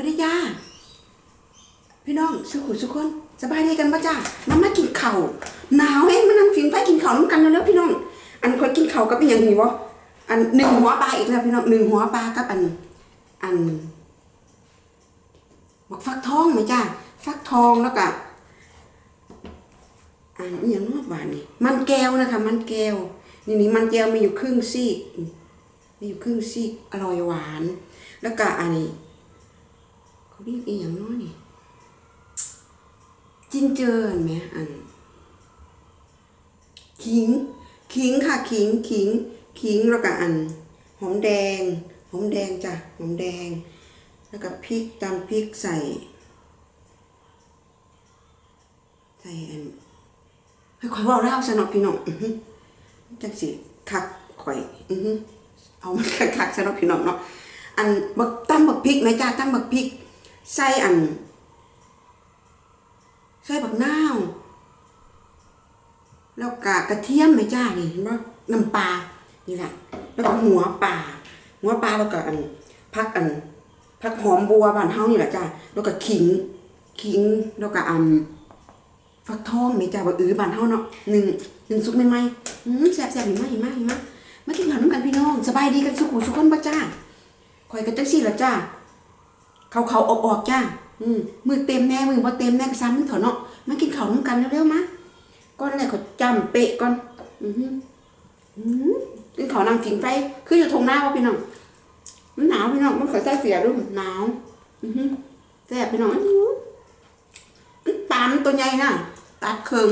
วัสดีจ้าพี่น้องสุขุสุกคนสบายดีกันปะจ้ามามากินเข้าหนาวเองมานั่งฟินไฟกินเข้าน้ำกันแล้วพี่น้อง อันคอยกินเข้ากับเป็นอย่างนี้วะอันหนึ่งหัวปลาอีกแล้วพี่น้องหนึ่งหัวปลากับอัน อันบอกฟักทองไหมจ้าฟักทองแล้วก็อันนี้ยังนอกบานนี่มันแก้วนะคะ มันแก้วนี่นี่มันแก้วมีอยู่ครึ่งซีกมีอยู่ครึ่งซีกอร่อยหวาน แล้วก็อันนี้ เขาเรียกอีอย่างน้อยนี่จินเจอเห็นไหมอันขิงขิงค่ะขิงขิงขิงแล้วก็อันหอมแดงหอมแดงจ้ะหอมแดง แล้วก็พริกตำพริกใส่ ใส่อันให้ข่อยว่าเล่าสนอพี่น้องจังสิคักข่อยอือหือเอามันคักสนอพี่น้องเนาะอันบักตำบักพริกไหมจ้าตำบักพริก ใส่อัน ใส่บักนาวแล้วกากระเทียมไหมจ้านี่เห็นป่น้ำปลานี่แหละแล้วก็หัวปลาหัวปลาแล้วก็อันพักอันพักหอมบัวบานเฮานี่แหละจ้าแล้วก็ขิงขิงแล้วก็อันฟักทองไหมจ้าบักอื้อบานเฮาเนาะหนึ่งหนึ่งสุกใหม่ๆอืมแซ่บๆเห็นไหมเห็นไหมเห็นไหมมากินข้าวน้ำกันพี่น้องสบายดีกันสุขุสุขคนปะจ้าคอยกันจังซี่ละจ้า เขาเขาออกออกจ้าอืมมือเต็มแน่มือบ่เต็มแน่ก็ซ้ำเถอะเนาะมากินข้าวน้ำกันเร็วๆมาก่อนแรกเขาจำเป๊ะก่อน อือหืออือกินข้าวนางกินไฟคืออยู่ทงหน้าว่ะพี่น้องมันหนาวพี่น้องมันขอใส่เสียด้วยหนาว อือหือแซ่บพี่น้องอันนี้มันปลามตัวใหญ่น่ะตัดเคือง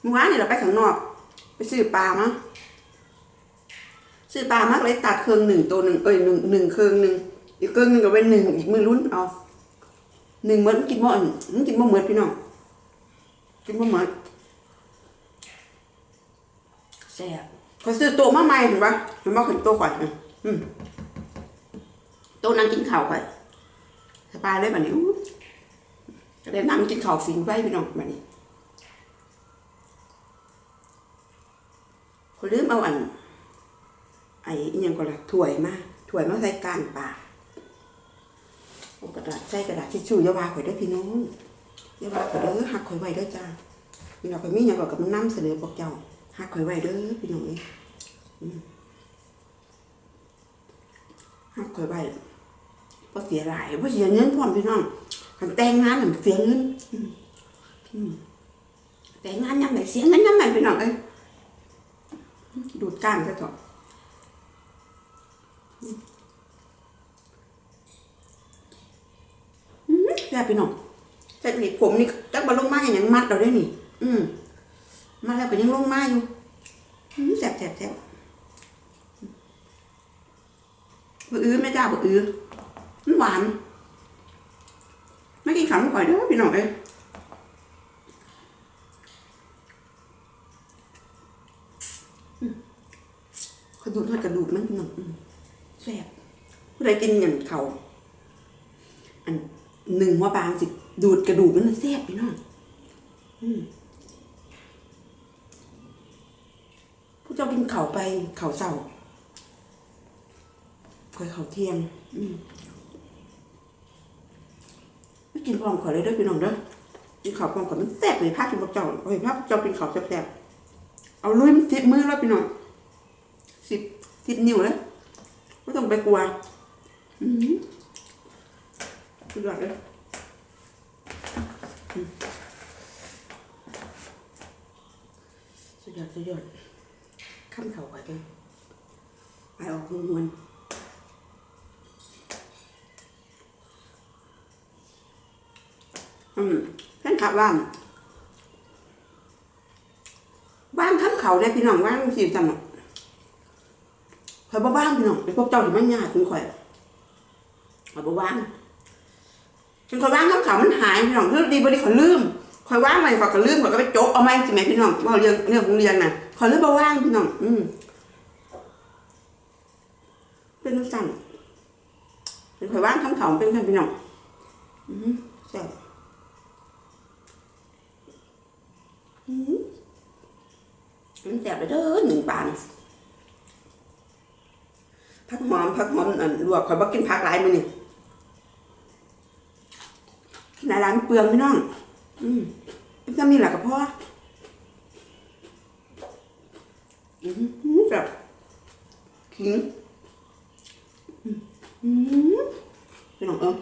เมื่อวานนี่เราไปข้างนอก ไปซื้อปลามา ซื้อปลามากเลยตัดเครื่องหนึ่งตัวหนึ่งเอ้ยหนึ่งหนึ่งเครื่องหนึ่งอีกเครื่องหนึ่งก็เป็นหนึ่งอีกมือรุ่นเอาหนึ่งเหมือนกินบ่อนมันกินบ่เหมือนพี่น้องกินบ่เหมือนแซ่บเขาซื้อตัวมาใหม่เห็นปะเห็นปะเห็นตัวข่อยนะอืมตัวนั่งกินข้าวไปสบายเลยแบบนี้อู้ก็ได้นั่งกินข้าวฟิงไฟพี่น้องแบบนี้เขาลืมเอาอันไอ้อิหยังก็ละถ้วยมาถ้วยมาใส่กางปากเอากระดาษใส่กระดาษทิชชู่ยาวาข่อยได้พี่น้องยาวาข่อยเด้อหักข่อยไว้เด้อจ้าพี่น้องข่อยมีหยังก็กับมันนำเสนอพวกเจ้าหักข่อยไว้เด้อพี่น้องเอ้หักข่อยไว้บ่เสียหลายบ่เสียเงินพร้อมพี่น้องคันแต่งงานน่ะมันเสียเงินแต่งงานยามไหนเสียเงินยามไหนพี่น้องเอ้ยดูดก้านซะเถอะ แซ่บพี่น้องแต่นี่ผมนี่จักบ่ลงมาอย่างยังมัดเราได้นี่ อืมมาแล้วก็ยังลงมาอยู่อืมแซ่บแซ่บแซ่บบื้อแม่จ้าบื้อมันหวานไม่กินขาวมันข่อยเด้อพี่น้องเอ้ยกระดูกทอดกระดูกมันพี่น้องอืมแซ่บผู้ใดกินอย่างเขาอัน หนึ่งว่าปลาสิ ดูดกระดูกนั่นนะแซ่บพี่น้องผู้เจ้ากินเข่าไปเข่าเศร้าคอยเข่าเทียง อืมไม่กินพร้อมขอเลยด้อพี่น้องเด้อกินข้าวพร้อมขอมันแซ่บเลยพากินพวกเจ้าเฮ้ยพาพวกเจ้ากินข้าวแซ่บๆเอาลุยมันสิบมือแล้วพี่น้องสิบสิบนิ้วแล้วไม่ต้องไปกลัว อืม สุดยอดเลยสุดยอดสุดยอดข้ามเข่าไปกันไปออกมวนอืมแฟนคลับว่างว่างข้ามเขาเนี่ยพี่น้องว่างสิจำหนอกคอยบ่ว่างพี่น้องไอ้พวกเจ้าถึงไม่ยากคุณคอยคอยบ่ว่าง ฉันคอยว่างคำขาวมันหายพี่น้องเรื่อดีบริขอยลืมคอยว่างไปขอยก็ลืมขอยก็ไปโจ๊กเอาไม้สิแม่พี่น้องว่าเรื่องเรื่องของเรียนน่ะคอยลืมมาว่างพี่น้องอืมเป็นสั่นเป็นคอยว่างคำขาวเป็นคำพี่น้องอืมแซ่บอืมมันแซ่บเลยเด้อหนึ่งปานผักหอมผักหอมอันลวกข่อยบ่กินผักหลายมื้อนี่ หลายๆมันเปลืองพี่น้อง อืมจะมีหลักกับพ่ออือหือแบบขิงอืมพี่น้องเอ้ย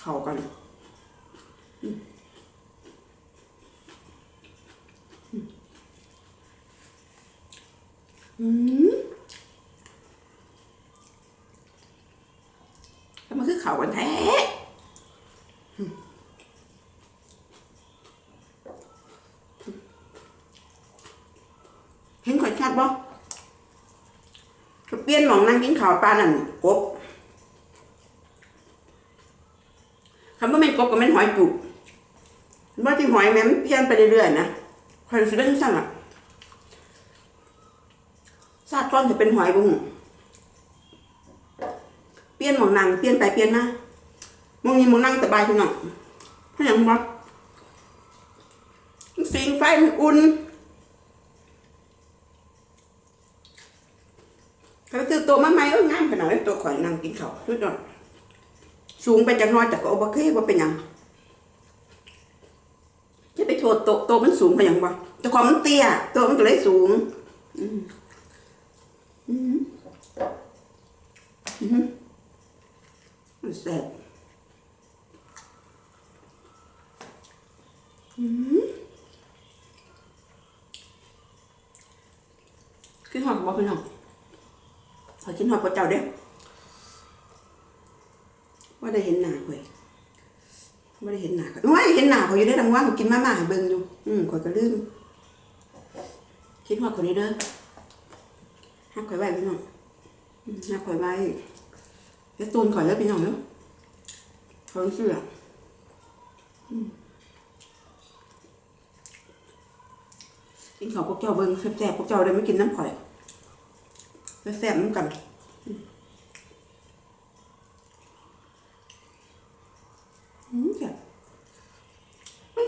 เข้ากันอืมอืมแล้วมันคือเข่ากันแท้ เห็นข่อยชัดบ่ก็เปลี่ย นหมองนั่งกินข้าวปลานั่นกบคำว่าเป็นกบก็เป็นหอยจุกว่าที่หอยแม่มันเปลี่ยนไปเรื่อยๆนะข่อยรู้สึกได้สั่งอะซาดก้อนจะเป็นหอยบุ้งเปลี่ยนหมองนั่งเปลี่ยนไปเปลี่ยนมามองนี้มองนั่งสบายพี่น้องเพราะหยังบ่สิงไฟมันอุ่น เขาซื้อตัวมาใหม่เอองามขนาดนั้นตัวข่อยนั่งกินข้าวสุดยอดสูงไปจักน้อยแต่ก็โอเคว่าเป็นยังจะไปโทษโตโตมันสูงไปยังบ่แต่ความมันเตี้ยตัวมันก็เลยสูง อืมอืมอืมมันแซ่บอืมคือหอมบ่พี่น้อง ขอกินหอยพระเจ้าเด้อว่าได้เห็นหน้าข่อยว่าได้เห็นหน้าข่อยว่าเห็นหน้าข่อยอยู่ได้ดังว่าข่อยกินมาม่าให้เบิ่งอยู่ อืมข่อยก็ลืมคิดฮอดคนนี้เด้อฮักข่อยไว้พี่น้องอืมฮักข่อยไว้แล้วตูนข่อยแล้วพี่น้องเด้อเขาเชื่ออืมกินข้าวพวกเจ้าเบิ่งแซ่บๆพวกเจ้าได้ไม่กินน้ำข่อย แซ่บๆเหมือนกันอืม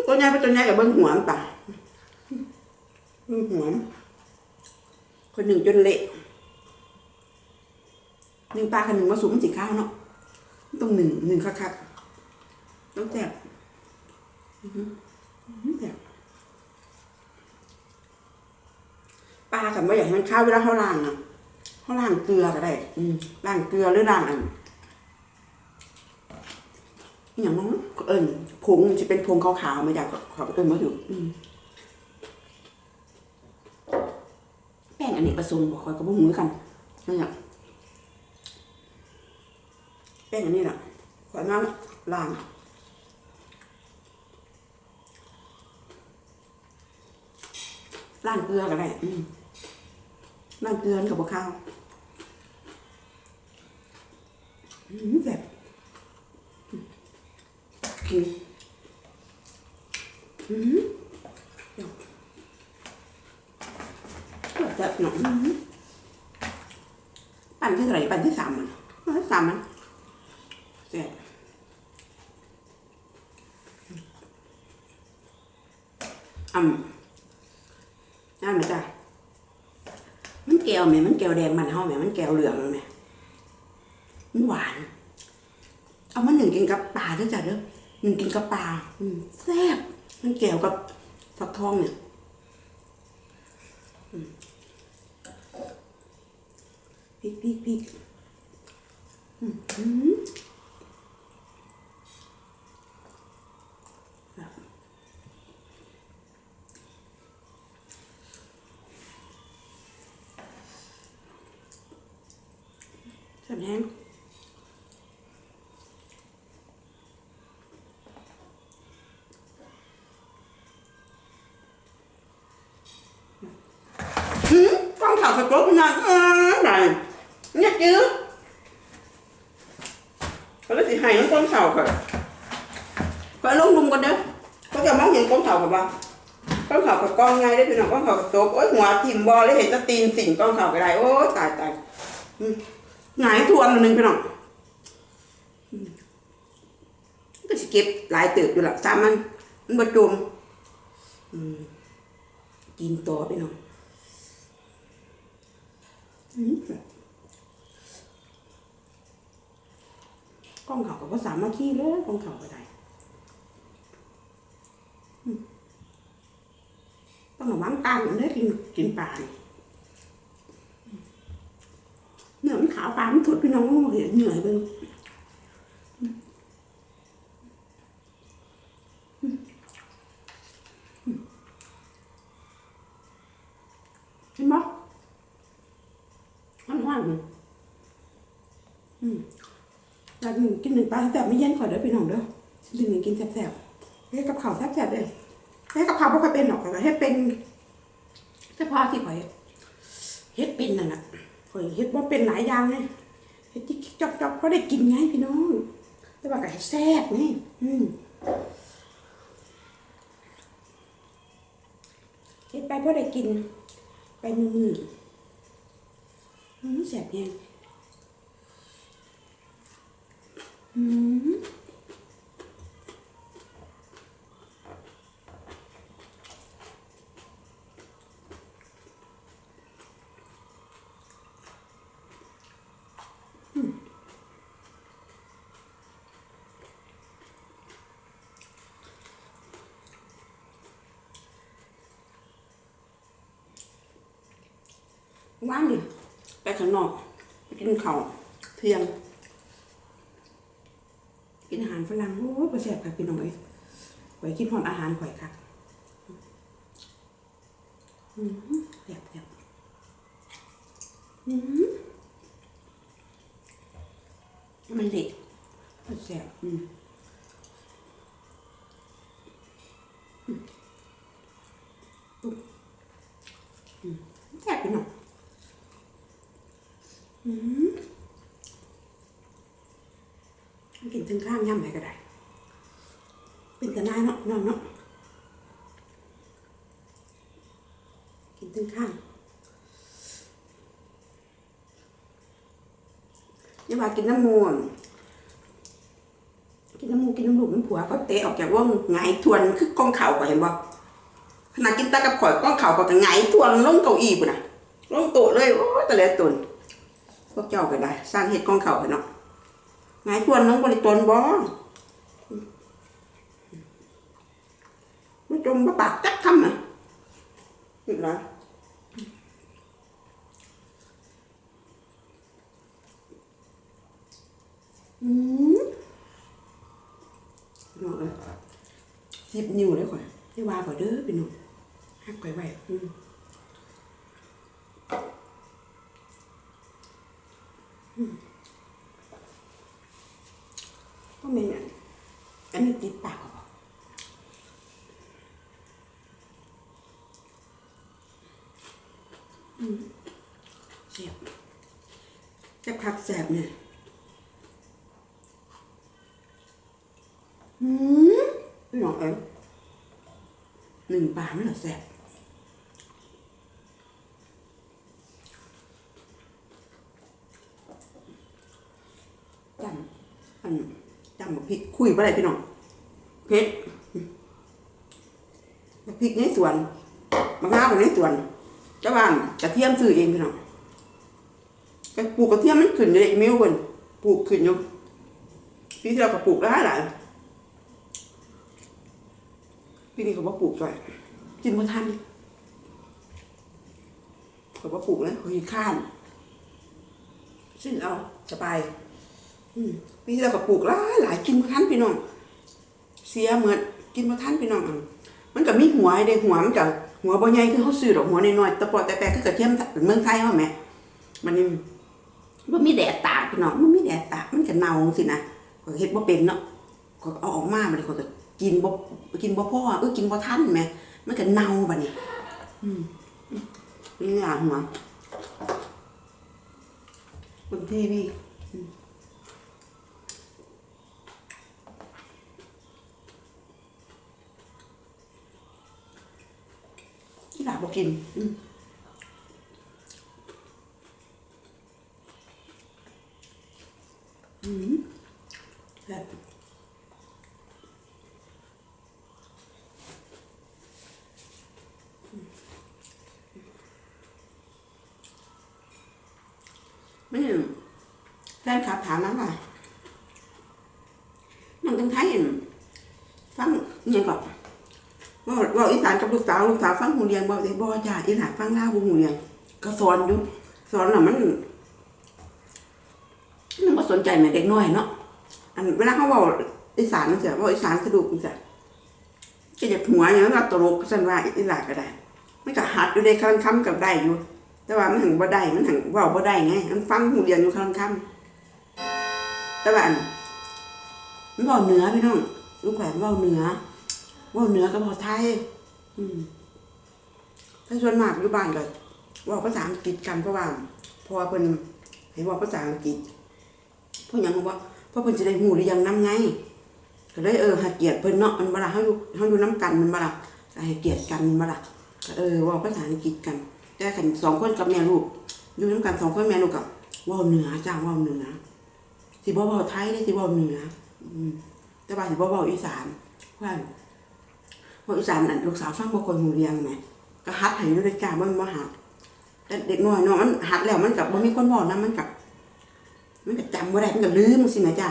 ตัวใหญ่เป็นตัวใหญ่กับเบิ้งหัวมันป่ะเบิ้งหัวคนหนึ่งจนเละหนึ่งปลาคนหนึ่งมาสูงมันสีข้าวเนาะต้องหนึ่งหนึ่งคักๆต้องแซ่บอื้อหืออื้อหือแซ่บปลากับว่อยางนั้มันข้าวเวลาเขาล้างอะ เขาล้างเกลือก็ได้ อืมล้างเกลือหรือล้างอันอหย่างนั้นเอิญผงจะเป็นผงขาวๆมาจากขอบเอิญมาอยู่อืมแป้งอันนี้ผสมบอกคอยกับพวกมือกันนั่นแหละแป้งอันนี้แหละขอยมาล้างล้างเกลือก็ได้อืม ล้างเกลือกับบะข้าวอืมแบบกินอืมเดี๋ยวแบบหนออืมปั่นที่เท่าไหร่ปั่นที่สามมันสามมันเสร็จอ่ำนั่นไหมจ๊ะมัน ก้วแม่มันแก้วแดงมันเฮาแม่มันแก้วเหลืองแม่มันหวาน เอามาหนึ่งกินกับปลาด้วยจ้ะเด้อหนึ่งกินกับปลาอืมแซ่บมันแก้วกับฟักทองเนี่ยพริกพริกพริกอืม mạnh ha ừ, con thật thật tốt nha. Ờ, này, nhắc chứ. Có lẽ thì hay lắm, con thầu phải phải lúc luôn con đấy có cái món gì con thầu rồi bà? Con thầu của con ngay đấy thì nào con thầu tốt. Ôi ngoa chìm bò lấy thì ta tin xỉn con thầu cái này. Ôi, tài tài. Ừ. หงายทวนหนึ่งพี่น้องก็สเก็บหลายติบอยู่หละสามมัน มันประจมกินต่อพี่น้องกล้องเขากัว่าสามารถขี้เลยกล้องเขาก็ได้ต้องระวังตารมันได้กินกินปลาเนี่ยาวปลามันถุดพี่น้องก็เห็นเหนื่อยเบิ่งเห็นบ่มันว่างอืมอยากหนึ่งกินหนึ่งปลาแต่ไม่เย็นขอเด้อพี่น้องเด้อหนึ่งหนึ่งกินแซ่บๆเฮ็ดกับข้าวแซ่บๆเลยเฮ็ดกับข้าวบ่ค่อยเป็นหรอกแต่เฮ็ดเป็นเฉพาะที่ข่อยเฮ็ดเป็นนั่นน่ะ ข่อยเฮ็ดบ่เป็นหลายอย่างไงเฮ็ดจิ๊กๆจอกเพราะได้กินไงพี่น้อง แต่ว่าก็ให้แซ่บไงอืมเฮ็ดไปเพราะได้กิน ไปมื้อๆอืมแซ่บแฮงอืม ว่างดิไปข้างนอกไปกินข้าวเที่ยง กินอาหารฝรั่งโอ้ยประแสบค่ะพี่น้องเอ้ยข่อยกินหอมอาหารข่อยค่ะอืมแซ่บแซ่บอืมมันเละมันแซ่บอืมอืมแซ่บพี่น้องอืม กินถึงข้างย่ำไหนก็ได้ เป็นแต่นายเนาะน้องเนาะกินถึงข้างอย่าว่ากินน้ำมูนกินน้ำมูกินน้ำลูกน้ำผัวก็เตะออกจากว่างไงทวนคือกองเข่าก็เห็นบ่ขนาดกินตากับข่อยก้องเข่าก็จะไงทวนลงเก้าอี้ปุ่นน่ะลงโต๊ะเลยโอ้ยแต่ละตุน พวกเจ้าก็ได้ สร้างเห็ดกองเขาเนาะหงายทวนน้องบริตนบ่ไม่จมบ่ปากจักคำอะนี่ละอืมน้องเอ้ยสิบนิ้วเลยข่อยได้ว่าข่อยเด้อพี่น้องหักข่อยไว้อืมก็ไม่เนี่ยอันนี้ ติดปากเหรออืมเสียบแซ่บคักแซ่บเนี่ยอืมพี่น้องเอ้ยหนึ่งปลาไม่เหรอแซ่บจำอันจำบักพริกคุยไปเลยพี่น้อง เพชรบักพริกในสวนมะนาวในสวนจ้าบ้านกระเทียมซื้อเองพี่น้องก็ปลูกกระเทียมมันขึ้นอยู่ในมิวเพิ่นปลูกขึ้นอยู่ปีที่เราก็ปลูกหลายหลายปีนี้เขาบอกปลูกด้วยกินบ่ทันเขาบอกปลูกแล้วเขาขี้านซึ่งเอาสบายอืมปีที่เราก็ปลูกหลายหลายกินบ่ทันพี่น้อง เสียเหมือนกินบ่ทันพี่น้องมันก็มีหัวให้ได้หัวมันก็หัวบ่ใหญ่คือเขาซื้อดอกหัวน้อยๆตะปอแต่แปะคือกระเทียมเมืองไทยเฮาแหมมันนี่บ่มีแดดตากพี่น้องมันมีแดดตากมันก็เน่าจังซี่นะข้อยก็เฮ็ดบ่เป็นเนาะอยก็เอาออกมาบัดนี้ข้อยก็กินบ่กินบ่พอเออกินบ่ทันแหมมันก็เน่าบัดนี้อืมนี่ล่ะหัวบนทีวี ที่หลาบอ กกินอืมอืมแบบไม่เห็นแฟนคลับถามนะว่าทั้งไทยอั่นฟังอิหยังก่อนเว่าว่าอีสานกับลูกสาวลูกสาวฟังหูเรียงบ่ได้บ่จ้าอีหลานฟังลาวบ่หูเรียงก็สอนอยู่สอนน่ะมันมันบ่สนใจแม่เด็กน้อยเนาะอันเวลาเขาเว้าอีสานมันจะเว้าอีสานสะดุกมันจะก็จะหัวอย่างนั้นว่าตลกซั่นว่าอีหลานก็ได้มันก็หัดอยู่ในคำคำกับได้อยู่ แต่ว่ามันถึงบ่ได้มันถึงเว้าบ่ได้ไงมันฟังหูเรียงอยู่คำคำแต่ว่าอันมันเว้าเหนือพี่น้องลูกแขวนเว้าเหนือ ว้าเหนือกับเว้าไทย อืมถ้าส่วนมากอยู่บ้านก็ว้าภาษาอังกฤษกันเพราะว่าพราะว่าเพิ่นให้ว้าภาษาอังกฤษพราะหยังเพราะว่าพราะเพิ่นสิได้ฮู้หรือยังนํไงก็เลยเออให้เกียรติเพิ่นเนาะมันบล่ะเฮาอยู่เฮาอยู่นํกันมันบล่ะก็ให้เกียรติกันมันบล่ะก็เออว้าภาษาอังกฤษกันแต่กันสองคนกับแม่ลูกอยู่นํกันสองคนแม่ลูกกับว้าเหนือจ้าว้าเหนือสิบ่เว้าไทยได้สิเว้าเหนืออืมแต่ว่าสิบ่เว้าอีสานเพราะว่า เว้าอีสานน่ะลูกสาวฟังบ่ค่อยรู้เรื่องแหมก็หัดให้อยู่ด้วยจ้ามันบ่หัดแต่เด็กน้อยเนาะมันหัดแล้วมันก็บ่มีคนเว้านํมันก็มันก็จำบ่ได้มันก็ลืมสิแม่จ้า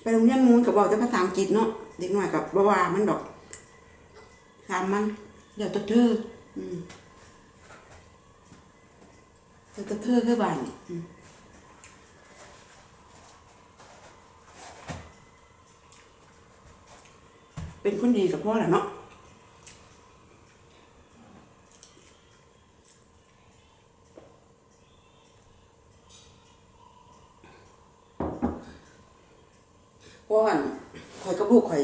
ไปโรงเรียนมูนก็เว้าแต่ภาษาอังกฤษเนาะเด็กน้อยก็บ่ว่ามันดอกตามมันเดี๋ยวแตะเธออืมเดี๋ยวตะเธอคือบ้านอืม เป็นคนดีกับพ่อแหละเนาะพราะว่าข่อยกับลูกข่อย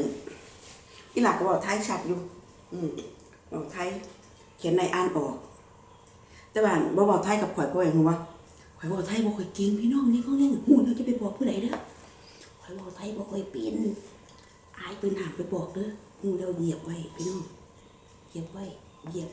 อีหลักก็บอกไทยชัดอยู่ อืมบอกไทย เขียนในอ่านออก แต่ว่าบ่บอกไทยกับข่อยเพราะอะไรรู้ปะข่อยบอกไทยบ่ค่อยเก่งพี่น้องนี่เขาเรียกหูเราจะไปบอกผู้ใดเด้อข่อยบอกไทยบ่ค่อยเป็นายเป็นหางไปบอกเด้อหูเราเหยียบไว้พี่น้องเหยียบไว้เหยียบ